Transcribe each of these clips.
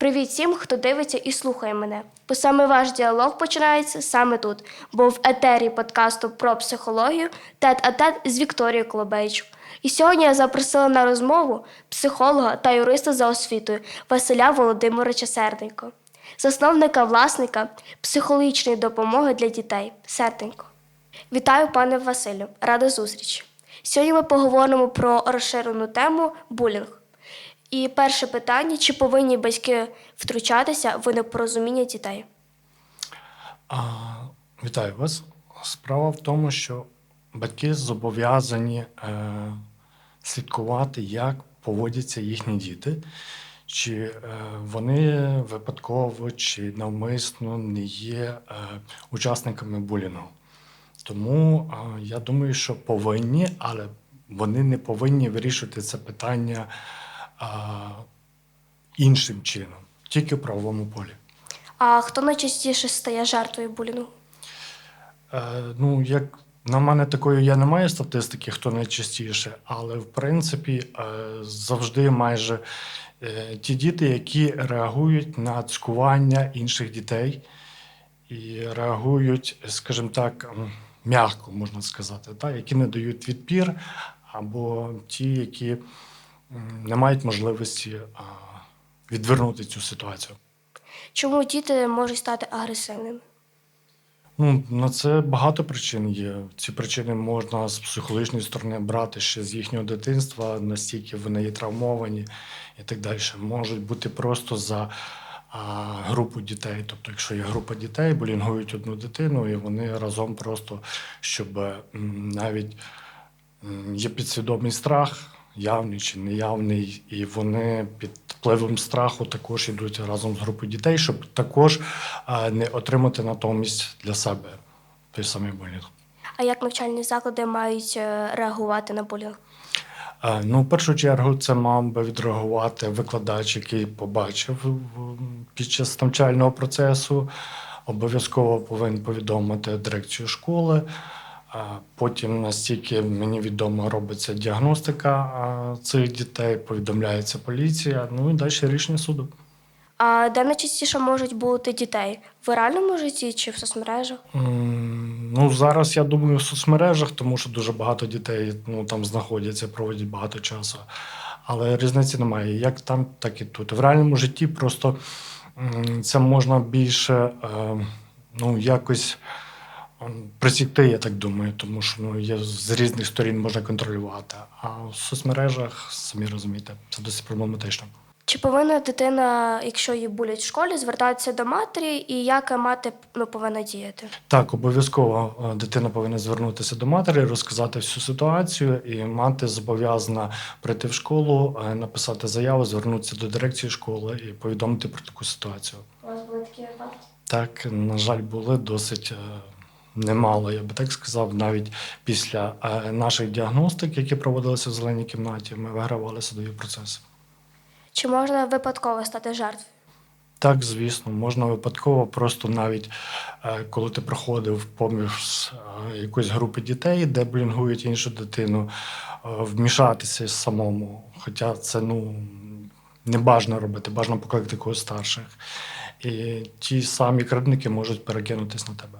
Привіт всім, хто дивиться і слухає мене. Бо саме ваш діалог починається саме тут, бо в етері подкасту про психологію тет а тет з Вікторією Колобейчук. І сьогодні я запросила на розмову психолога та юриста за освітою Василя Володимировича Серденько, засновника власника психологічної допомоги для дітей Серденько. Вітаю, пане Василю, рада зустрічі. Сьогодні ми поговоримо про розширену тему булінг. І перше питання: чи повинні батьки втручатися в непорозуміння дітей? А, вітаю вас. Справа в тому, що батьки зобов'язані е, слідкувати, як поводяться їхні діти, чи е, вони випадково чи навмисно не є е, учасниками булінгу. Тому е, я думаю, що повинні, але вони не повинні вирішувати це питання іншим чином, тільки в правовому полі. А хто найчастіше стає жертвою булінгу? Е, ну, як на мене такої я не маю статистики, хто найчастіше, але в принципі е, завжди майже е, ті діти, які реагують на цькування інших дітей і реагують, скажімо так, м'яко можна сказати, та, які не дають відпір, або ті, які не мають можливості відвернути цю ситуацію. Чому діти можуть стати агресивними? Ну, на це багато причин є. Ці причини можна з психологічної сторони брати ще з їхнього дитинства, настільки вони є травмовані і так далі. Можуть бути просто за а, групу дітей. Тобто, якщо є група дітей, булінгують одну дитину, і вони разом просто, щоб навіть є підсвідомий страх, явний чи неявний, і вони під впливом страху також йдуть разом з групою дітей, щоб також не отримати натомість для себе той самий булінг. А як навчальні заклади мають е, реагувати на булінг? Е, Ну, в першу чергу, це мав би відреагувати викладач, який побачив під час навчального процесу. Обов'язково повинен повідомити дирекцію школи. Потім, настільки мені відомо, робиться діагностика цих дітей, повідомляється поліція. Ну і далі рішення суду. А де найчастіше можуть бути дітей? В реальному житті чи в соцмережах? Ну, зараз я думаю в соцмережах, тому що дуже багато дітей ну, там знаходяться, проводять багато часу. Але різниці немає. Як там, так і тут. В реальному житті просто це можна більше е, ну, якось присікти, я так думаю, тому що ну, є з різних сторін можна контролювати. А в соцмережах, самі розумієте, це досить проблематично. Чи повинна дитина, якщо її булять в школі, звертатися до матері, і як мати ну, повинна діяти? Так, обов'язково е, дитина повинна звернутися до матері, розказати всю ситуацію, і мати зобов'язана прийти в школу, е, написати заяву, звернутися до дирекції школи і повідомити про таку ситуацію. У вас були такі випадки? Так, на жаль, були досить е, немало, я би так сказав. Навіть після е, наших діагностик, які проводилися в зеленій кімнаті, ми вигравали судові процеси. Чи можна випадково стати жертвою? Так, звісно, можна випадково, просто навіть е, коли ти проходив поміж е, якоїсь групи дітей, де блінгують іншу дитину, вмішатися самому. Хоча це ну, не бажано робити, бажано покликати когось старших. І ті самі кривдники можуть перекинутись на тебе.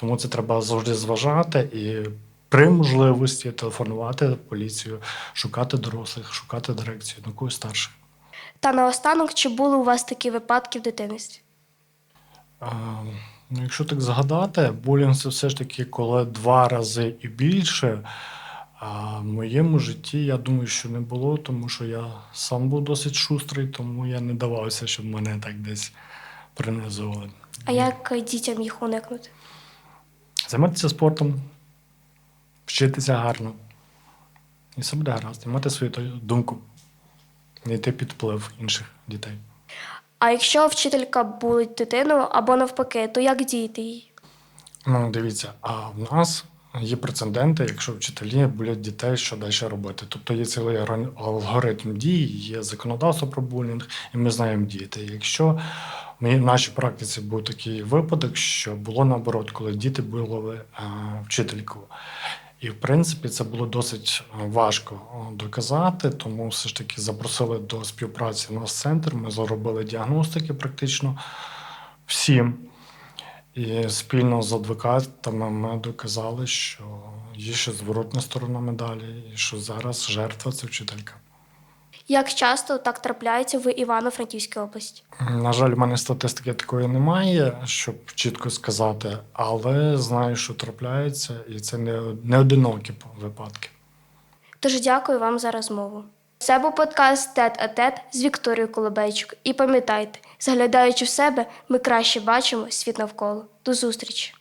Тому це треба завжди зважати і при можливості телефонувати поліцію, шукати дорослих, шукати дирекцію, на когось старших. Та наостанок, чи були у вас такі випадки в дитинстві? А, Ну, якщо так згадати, булінг це все ж таки коли два рази і більше. А в моєму житті я думаю, що не було, тому що я сам був досить шустрий, тому я не давався, щоб мене так десь принизували. А як дітям їх уникнути? Займатися спортом, вчитися гарно. І все буде гаразд. І мати свою думку, не йти під вплив інших дітей. А якщо вчителька булить дитину або навпаки, то як діяти їй? Ну, дивіться, а в нас є прецеденти, якщо вчителі булять дітей, що далі робити. Тобто є цілий алгоритм- алгоритм дій, є законодавство про булінг, і ми знаємо діяти. Якщо моїй- в нашій практиці був такий випадок, що було наоборот, коли діти були е, вчительку. І, в принципі, це було досить е, важко е, доказати, тому все ж таки запросили до співпраці в нас центр. Ми заробили діагностики практично всім. І спільно з адвокатами ми доказали, що є ще зворотна сторона медалі, і що зараз жертва це вчителька. Як часто так трапляється в Івано-Франківській області? На жаль, в мене статистики такої немає, щоб чітко сказати, але знаю, що трапляється, і це не, не одинокі випадки. Тож дякую вам за розмову. Це був подкаст Тет а Тет з Вікторією Колобейчук. І пам'ятайте, заглядаючи в себе, ми краще бачимо світ навколо. До зустрічі!